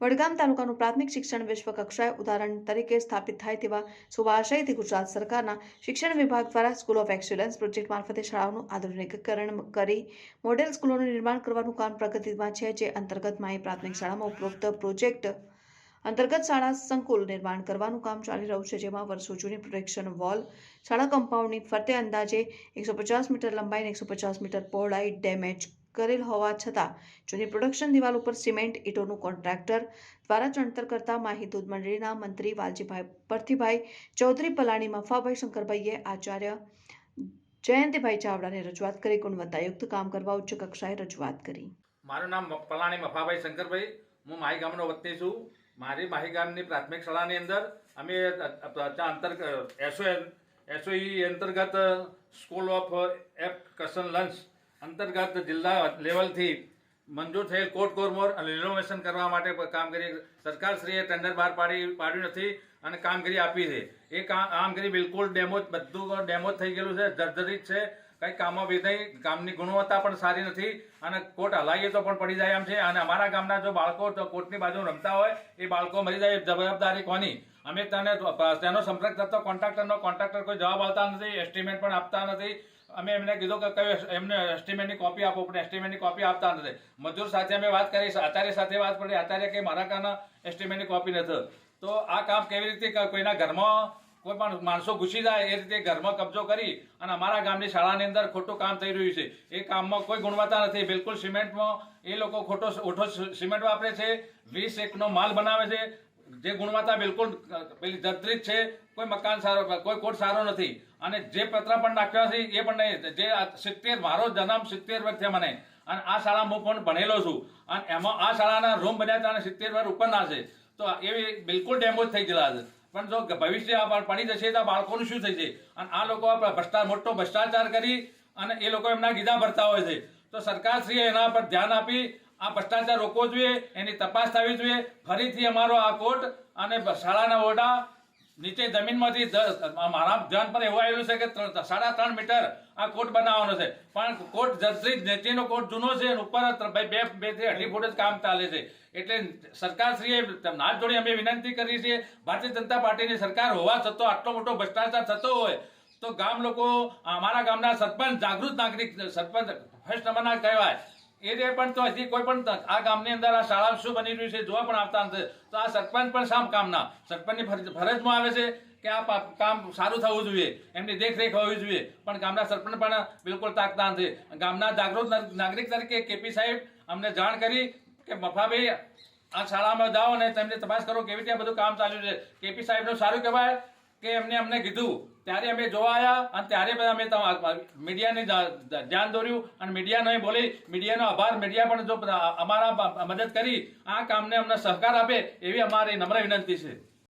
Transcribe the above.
વડગામ તાલુકાનું પ્રાથમિક શિક્ષણ વિશ્વ કક્ષાએ ઉદાહરણ તરીકે સ્થાપિત થાય તેવા શુભાશયથી ગુજરાત સરકારના શિક્ષણ વિભાગ દ્વારા સ્કૂલ ઓફ એક્સેલન્સ પ્રોજેક્ટ મારફતે શાળાઓનું આધુનિકીકરણ કરી મોડેલ સ્કૂલોનું નિર્માણ કરવાનું કામ પ્રગતિમાં છે, જે અંતર્ગત માહી પ્રાથમિક શાળામાં ઉપરોક્ત પ્રોજેક્ટ અંતર્ગત શાળા સંકુલ નિર્માણ કરવાનું કામ ચાલી રહ્યું છે, જેમાં વર્ષો જૂની પ્રોટેક્શન વોલ શાળા કમ્પાઉન્ડની ફરતે અંદાજે એકસો પચાસ મીટર લંબાઈ એકસો પચાસ મીટર પહોળાઈ ડેમેજ કરેલ હોવા છતાં જૂની પ્રોડક્શન દિવાલ ઉપર સિમેન્ટ ઈટોનું કોન્ટ્રાક્ટર દ્વારા ચણતર કરતા માહી દૂધ મંડળીના મંત્રી વાલજીભાઈ પરથીભાઈ ચૌધરી પલાણી, મફાભાઈ શંકરભાઈએ આચાર્ય જયંતિભાઈ ચાવડાને રજૂઆત કરી, ગુણવત્તાયુક્ત કામ કરવા ઉચ્ચ કક્ષાએ રજૂઆત કરી. મારું નામ પલાણી મફાભાઈ શંકરભાઈ. હું માહી ગામનો વતની છું. મારી માહી ગામની પ્રાથમિક શાળાની અંદર અમે અંતર્ગત એસઓ એસઓઈ અંતર્ગત સ્કૂલ ઓફ એપ્લિકેશન લંચ અંતર્ગત જિલ્લા લેવલથી મંજૂર થયેલ કોર્ટ કોરમોર અને રિનોવેશન કરવા માટે કામગીરી સરકારશ્રીએ ટેન્ડર બહાર પાડી, પાડ્યું નથી અને કામગીરી આપી છે. એ કામ કામગીરી બિલકુલ ડેમો, બધું ડેમો થઈ ગયેલું છે, જર્જરિત છે. કંઈ કામમાં નહીં, કામની ગુણવત્તા પણ સારી નથી અને કોટ હલાવીએ તો પણ પડી જાય એમ છે. અને અમારા ગામના જો બાળકો તો કોર્ટની બાજુ રમતા હોય, એ બાળકો મરી જાય જવાબદારી કોની? અમે તને તેનો સંપર્ક થતો કોન્ટ્રાક્ટરનો કોન્ટ્રાક્ટર કોઈ જવાબ આવતા નથી એસ્ટિમેટ પણ આપતા નથી. અમે એમને કીધું કે કયો એમને એસ્ટિમેટની કોપી આપો, પણ એસ્ટિમેટની કોપી આપતા નથી. મજૂર સાથે અમે વાત કરી આચાર્ય સાથે વાત પડી આચાર્ય કે મારા કાના એસ્ટિમેટની કોપી નથી. તો આ કામ કેવી રીતે કોઈના ઘરમાં કોઈ પણ માણસો ઘૂસી જાય, એ રીતે ઘરમાં કબજો કરી અને અમારા ગામની શાળાની અંદર ખોટું કામ થઈ રહ્યું છે. એ કામમાં કોઈ ગુણવત્તા નથી. બિલકુલ સિમેન્ટમાં એ લોકો ખોટો ઓઠો સિમેન્ટ વાપરે છે, વીસ એકનો માલ બનાવે છે જે ગુણવત્તા બિલકુલ, પેલી જર્જરિત છે, કોઈ મકાન સારો, કોઈ કોટ સારો નથી. અને જે પત્ર પણ નાખ્યા છે, એ પણ નહીં. જે સિત્તેર, મારો જન્મ સિત્તેર વર્ષ થયા મને. અને આ શાળામાં હું પણ ભણેલો છું. અને એમાં આ શાળાના રૂમ બન્યા હતા અને સિત્તેર વર્ષ ઉપરના છે. તો એવી બિલકુલ ડેમેજ થઈ ગયેલા છે. પણ જો ભવિષ્ય પડી જશે તો બાળકોનું શું થશે? અને આ લોકો ભ્રષ્ટાચાર મોટો ભ્રષ્ટાચાર કરી અને એ લોકો એમના ગીધા ભરતા હોય છે. તો સરકારશ્રીએ એના પર ધ્યાન આપી આ ભ્રષ્ટાચાર રોકવો જોઈએ, એની તપાસ થવી જોઈએ. ફરીથી અમારો આ કોર્ટ અને શાળાના ઓરડા નીચે જમીનમાંથી મારા ધ્યાન પર એવું આવેલું છે કે સાડા ત્રણ મીટર આ કોટ બનાવવાનો છે. પણ કોટ જસરી નીચેનો કોટ જૂનો છે અને ઉપર બે બેથી અઢી ફૂટ જ કામ ચાલે છે. એટલે સરકારશ્રીએ નાથ જોડી અમે વિનંતી કરી છે ભારતીય જનતા પાર્ટીની સરકાર હોવા છતાં આટલો મોટો ભ્રષ્ટાચાર થતો હોય, તો ગામ લોકો, અમારા ગામના સરપંચ, જાગૃત નાગરિક, સરપંચ, ફર્સ્ટ નંબરના કહેવાય એ જે પણ તો હજી કોઈ પણ આ ગામની અંદર આ શાળા શું બની રહ્યું છે, જોવા પણ આવતા નથી. તો આ સરપંચ પણ શામ કામના? સરપંચની ફરજમાં આવે છે કે આ કામ સારું થવું જોઈએ, એમની દેખરેખ હોવી જોઈએ. પણ ગામના સરપંચ પણ બિલકુલ તાકતા નથી. ગામના જાગૃત નાગરિક તરીકે કેપી સાહેબ અમને જાણ કરી કે મફાભાઈ, આ શાળામાં જાઓ અને તેમને તપાસ કરો કેવી રીતે બધું કામ ચાલ્યું છે. કેપી સાહેબનું સારું કહેવાય. કે એમને અમને કીધું. ત્યારે અમે જોવા આવ્યા અને ત્યારે અમે મીડિયાને ધ્યાન દોર્યું અને મીડિયાને બોલી, મીડિયાનો આભાર. મીડિયા પણ જો અમારા મદદ કરી, આ કામને અમને સહકાર આપે એવી અમારી નમ્ર વિનંતી છે.